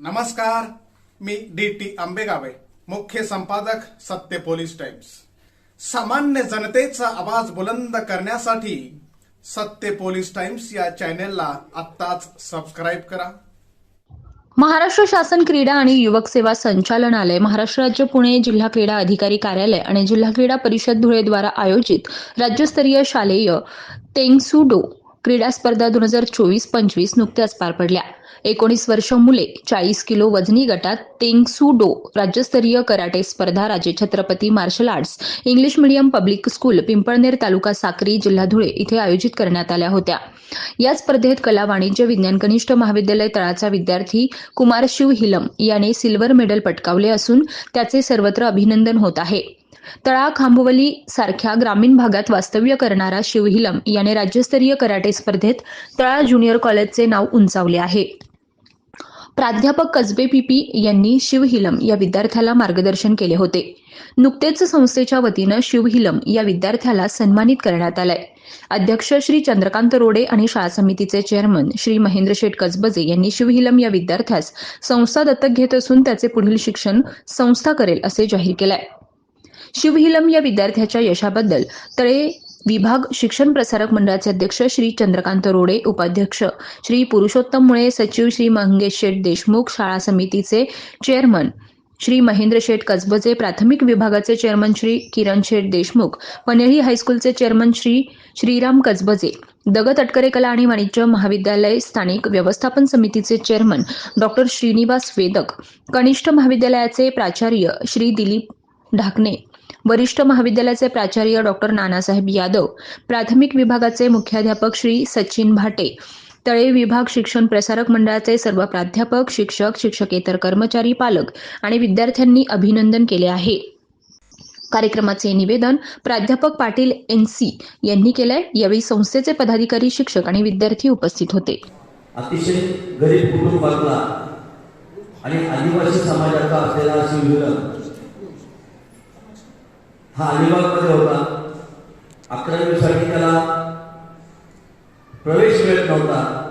नमस्कार मी D T आंबेगावे मुख्य संपादक सत्य पोलीस टाइम्स. सामान्य जनतेचा आवाज बुलंद करण्यासाठी सत्य पोलीस टाइम्स या चॅनेलला आत्ताच सबस्क्राईब करा. महाराष्ट्र शासन क्रीडा आणि युवक सेवा संचालनालय महाराष्ट्र राज्य पुणे जिल्हा क्रीडा अधिकारी कार्यालय आणि जिल्हा क्रीडा परिषद धुळे द्वारा आयोजित राज्यस्तरीय शालेय तेंगसुडो क्रीडा स्पर्धा दोन हजार चोवीस पंचवीस नुकत्याच पार पडल्या. एकोणीस वर्ष मुले चाळीस किलो वजनी गटात तेंगसुडो राज्यस्तरीय कराटे स्पर्धा Raje Chhatrapati martial arts English medium public school Pimpalner taluka Sakri जिल्हा धुळे इथे आयोजित करण्यात आल्या होत्या. या स्पर्धेत कला वाणिज्य विज्ञान कनिष्ठ महाविद्यालय तळाचा विद्यार्थी कुमार शिव हिलम याने सिल्वर मेडल पटकावले असून त्याचे सर्वत्र अभिनंदन होत आहे. तळा खांबवली सारख्या ग्रामीण भागात वास्तव्य करणारा शिवहिलम याने राज्यस्तरीय कराटे स्पर्धेत तळा ज्युनियर कॉलेजचे नाव उंचावले आहे. प्राध्यापक कसबे पीपी यांनी शिवहिलम या विद्यार्थ्याला मार्गदर्शन केले होते. नुकतेच संस्थेच्या वतीनं शिवहिलम या विद्यार्थ्याला सन्मानित करण्यात आलाय. अध्यक्ष श्री चंद्रकांत रोडे आणि शाळा समितीचे चेअरमन श्री महेंद्र शेठ कसबजे यांनी शिवहिलम या विद्यार्थ्यास संस्था दत्तक घेत असून त्याचे पुढील शिक्षण संस्था करेल असे जाहीर केलंय. शिवहिलम या विद्यार्थ्याच्या यशाबद्दल तळे विभाग शिक्षण प्रसारक मंडळाचे अध्यक्ष श्री चंद्रकांत रोडे उपाध्यक्ष श्री पुरुषोत्तम मुळे सचिव श्री मंगेश शेठ देशमुख शाळा समितीचे चेअरमन श्री महेंद्र शेठ कसबजे प्राथमिक विभागाचे चेअरमन श्री किरण शेठ देशमुख पनेळी हायस्कूलचे चेअरमन श्री श्रीराम कसबजे दगत तटकरे कला आणि वाणिज्य महाविद्यालय स्थानिक व्यवस्थापन समितीचे चेअरमन डॉक्टर श्रीनिवास वेदक कनिष्ठ महाविद्यालयाचे प्राचार्य श्री दिलीप ढाकणे वरिष्ठ महाविद्यालयाचे प्राचार्य डॉक्टर नानासाहेब यादव प्राथमिक विभागाचे मुख्याध्यापक श्री सचिन भाटे तळे विभाग शिक्षण प्रसारक मंडळाचे सर्व प्राध्यापक शिक्षक शिक्षकेतर कर्मचारी पालक आणि विद्यार्थ्यांनी अभिनंदन केले आहे. कार्यक्रमाचे निवेदन प्राध्यापक पाटील एन सी यांनी केलंय. यावेळी संस्थेचे पदाधिकारी शिक्षक आणि विद्यार्थी उपस्थित होते. अतिशय गरीब कुटुंबातला आणि आदिवासी समाजाचा असलेला हा अलिबागमध्ये होता. अकरावीसाठी त्याला प्रवेश मिळत नव्हता.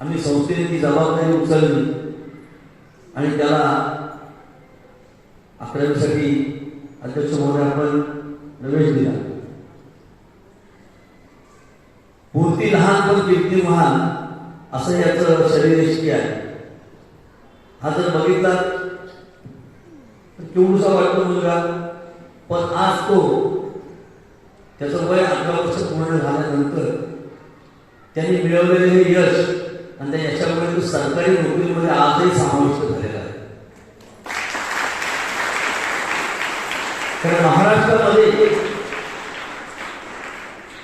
आम्ही संस्थेने ती जबाबदारी उचलली. आणि त्याला अकरावीसाठी अध्यक्ष महोदय आपण प्रवेश दिला. मूर्ती लहान पण व्यक्ती महान असं याचं शरीरयष्टी आहे. हा जर बघितला केवढसा वाटतो मुलगा? पण आज तो त्याचं वय अठरा वर्ष पूर्ण झाल्यानंतर त्यांनी मिळवलेले हे यश आणि त्या यशामुळे तो सरकारी नोकरीमध्ये आजही समाविष्ट झालेला आहे. कारण महाराष्ट्रामध्ये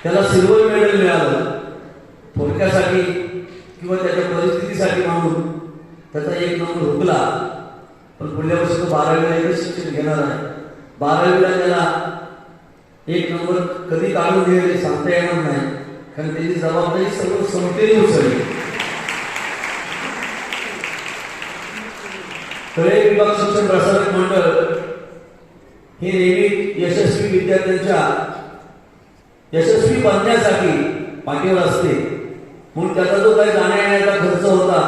त्याला सिल्वर मेडल मिळालं. थोडक्यासाठी किंवा त्याच्या परिस्थितीसाठी म्हणून त्याचा एक नंबर हुकला. पण पुढल्या वर्षी तो बारावीला एकच शिक्षण घेणार आहे. बारावीला त्याला एक नंबर कधी काढून घेईल सांगता येणार नाही. कारण त्याची जबाबदारी सर्व संस्थेने उचलली. कळे विभाग शिक्षण प्रसारक मंडळ हे नेहमी यशस्वी विद्यार्थ्यांच्या यशस्वी बनण्यासाठी पाठीवर असते. म्हणून त्याचा जो काही जाण्या येण्याचा खर्च होता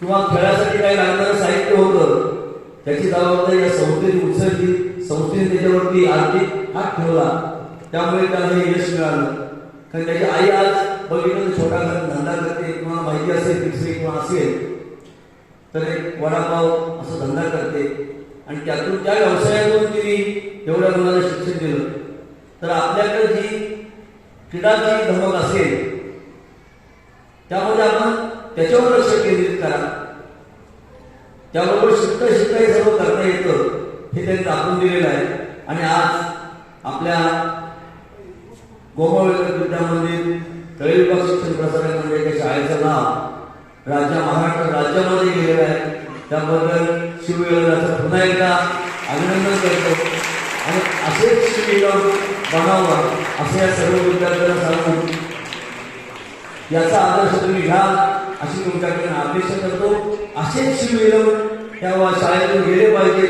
किंवा खेळासाठी काही लागणारं साहित्य होतं त्याची जबाबदारी या संस्थेने उचलली संस्थेने त्याच्यावरती आर्थिक हात ठेवला. त्यामुळे त्याला यश मिळालं. कारण त्याची आई आज बघितलं छोटा धंदा करते किंवा माहिती असेल तिसरी किंवा असेल तर एक वडापाव असं धंदा करते. आणि त्यातून त्या व्यवसायातून तिने एवढ्या मुलाला शिक्षण दिलं. तर आपल्याकडे जी क्रीडाची धमक असेल त्यामध्ये आपण त्याच्यावर लक्ष केंद्रित करा. त्याबरोबर शिकता शिकता हे सर्व करता येतं हे त्यांनी दाखवून दिलेलं आहे. आणि आज आपल्या गोमावळकर विद्यामंदिर तळे विभाग शिक्षण प्रसारक मंडळाच्या शाळेचं नाव राज्य महाराष्ट्र राज्यामध्ये गेलेलं आहे. त्याबद्दल शिवविरोधाचं पुन्हा एकदा अभिनंदन करतो. आणि असेच शिवविरोध बनावं असे या सर्व विद्यार्थ्यांना सांगून याचा आदर्श तुम्ही घ्या अशी तुमच्याकडे अपेक्षा करतो. असेच शिवविरोध त्या शाळेतून गेले पाहिजे.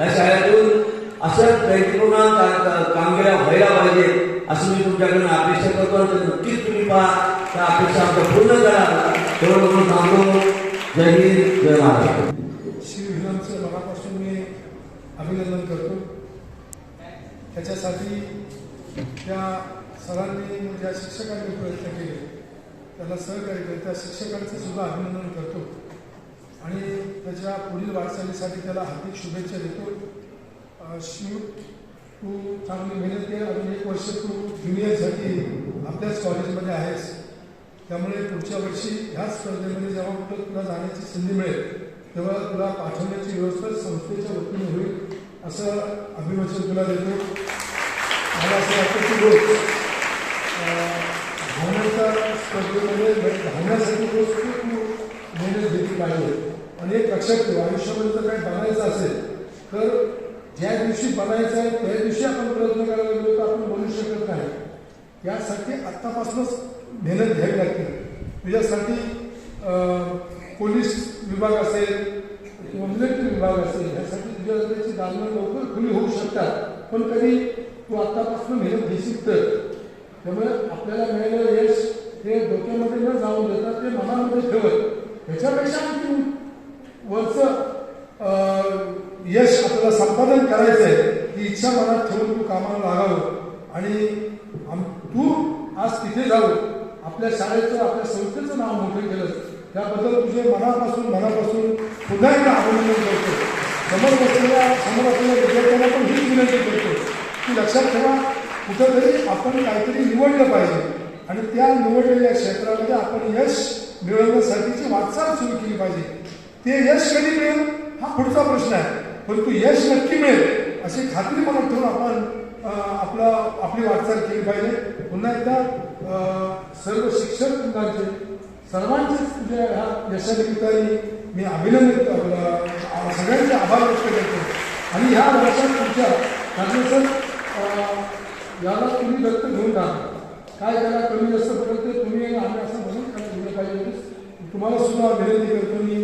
या शाळेतून अशा प्रयत्न कामगिऱ्या व्हायला पाहिजे असं मी तुमच्याकडून अपेक्षा करतो. आणि नक्कीच तुम्ही पहा. त्या अपेक्षा आमच्या पूर्ण करा. तेवढं म्हणून सांगतो जय हिंद जय महाराष्ट्र. मनापासून मी अभिनंदन करतो. त्याच्यासाठी त्या सरांनी ज्या शिक्षकांनी प्रयत्न केले त्याला सहकार्य केले त्या शिक्षकांचं सुद्धा अभिनंदन करतो. आणि त्याच्या पुढील वाटचालीसाठी त्याला हार्दिक शुभेच्छा देतो. शिव तू चांगली मेहनत केली अजून एक वर्ष तू ज्युनियरसाठी आपल्याच कॉलेजमध्ये आहेस. त्यामुळे पुढच्या वर्षी ह्याच स्पर्धेमध्ये जेव्हा कुठं तुला जाण्याची संधी मिळेल तेव्हा तुला पाठवण्याची व्यवस्था संस्थेच्या वतीने होईल असं अभिवचन तुला देतो. मला असं वाटतं की रोज धावण्याच्या स्पर्धेमध्ये धावण्यासाठी रोज खूप मेहनत घेतली पाहिजे. आणि एक लक्षात ठेवा आयुष्यामध्ये जर काही बनायचं असेल तर ज्या दिवशी बनायचं आहे त्या दिवशी आपण प्रयत्न करायला लागलो तर आपण बनू शकत नाही. यासाठी आत्तापासूनच मेहनत घ्यावी लागते. त्याच्यासाठी पोलीस विभाग असेल किंवा मिलिटरी विभाग असेल यासाठी तुझ्याची दालनं लवकर खुली होऊ शकतात. पण कधी तू आत्तापासून मेहनत घेशील तर. त्यामुळे आपल्याला मिळालेलं यश हे डोक्यामध्ये न जाऊन देतात ते मनामध्ये ठेवत. ह्याच्यापेक्षा आणखी वरचं यश आपल्याला संपादन करायचं आहे ही इच्छा मनात ठेवून तू कामाला लागावं. आणि आम- तू आज तिथे जाऊ. आपल्या शाळेचं आपल्या संस्थेचं नाव मोठं केलं त्याबद्दल तुझे मनापासून मनापासून पुन्हा एकदा अभिनंदन करतो. समोर बसलेल्या समोर असलेल्या विद्यार्थ्यांना पण हीच विनंती करतो की लक्षात ठेवा कुठंतरी आपण काहीतरी निवडलं पाहिजे. आणि त्या निवडलेल्या क्षेत्रामध्ये आपण यश मिळवण्यासाठीची वाटचाल सुरू केली पाहिजे. ते यश कधी मिळेल? हा पुढचा प्रश्न आहे. परंतु यश नक्की मिळेल अशी खात्री मनात ठेवून आपण आपला आपली वाटचाल केली पाहिजे. पुन्हा एकदा सर्व शिक्षक वृंदांचे सर्वांचेच तुझ्या ह्या यशानिमित्ताने मी अभिनंदन सगळ्यांचे आभार व्यक्त करतो. आणि ह्या वर्षात तुमच्या कारण याला तुम्ही दत्त घेऊन जा. काय त्याला कमी जास्त पडत ते तुम्ही आम्ही असं म्हणून काय दिलं पाहिजे. तुम्हाला सुद्धा विनंती करतो मी.